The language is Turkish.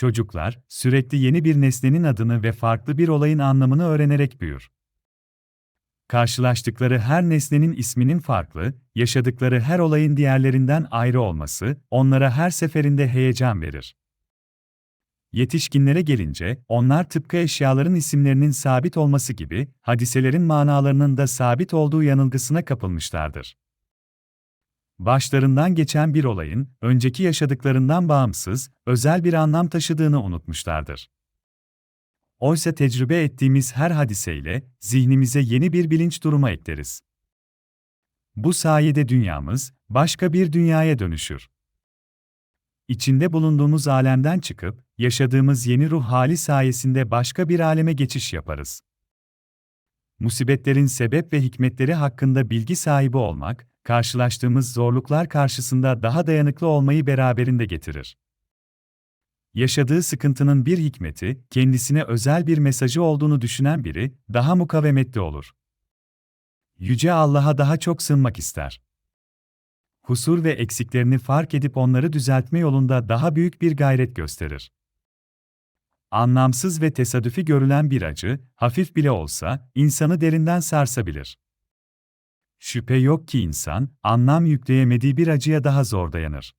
Çocuklar, sürekli yeni bir nesnenin adını ve farklı bir olayın anlamını öğrenerek büyür. Karşılaştıkları her nesnenin isminin farklı, yaşadıkları her olayın diğerlerinden ayrı olması, onlara her seferinde heyecan verir. Yetişkinlere gelince, onlar tıpkı eşyaların isimlerinin sabit olması gibi, hadiselerin manalarının da sabit olduğu yanılgısına kapılmışlardır. Başlarından geçen bir olayın, önceki yaşadıklarından bağımsız, özel bir anlam taşıdığını unutmuşlardır. Oysa tecrübe ettiğimiz her hadiseyle, zihnimize yeni bir bilinç durumu ekleriz. Bu sayede dünyamız, başka bir dünyaya dönüşür. İçinde bulunduğumuz alemden çıkıp, yaşadığımız yeni ruh hali sayesinde başka bir aleme geçiş yaparız. Musibetlerin sebep ve hikmetleri hakkında bilgi sahibi olmak, karşılaştığımız zorluklar karşısında daha dayanıklı olmayı beraberinde getirir. Yaşadığı sıkıntının bir hikmeti, kendisine özel bir mesajı olduğunu düşünen biri, daha mukavemetli olur. Yüce Allah'a daha çok sığınmak ister. Kusur ve eksiklerini fark edip onları düzeltme yolunda daha büyük bir gayret gösterir. Anlamsız ve tesadüfi görülen bir acı, hafif bile olsa, insanı derinden sarsabilir. Şüphe yok ki insan, anlam yükleyemediği bir acıya daha zor dayanır.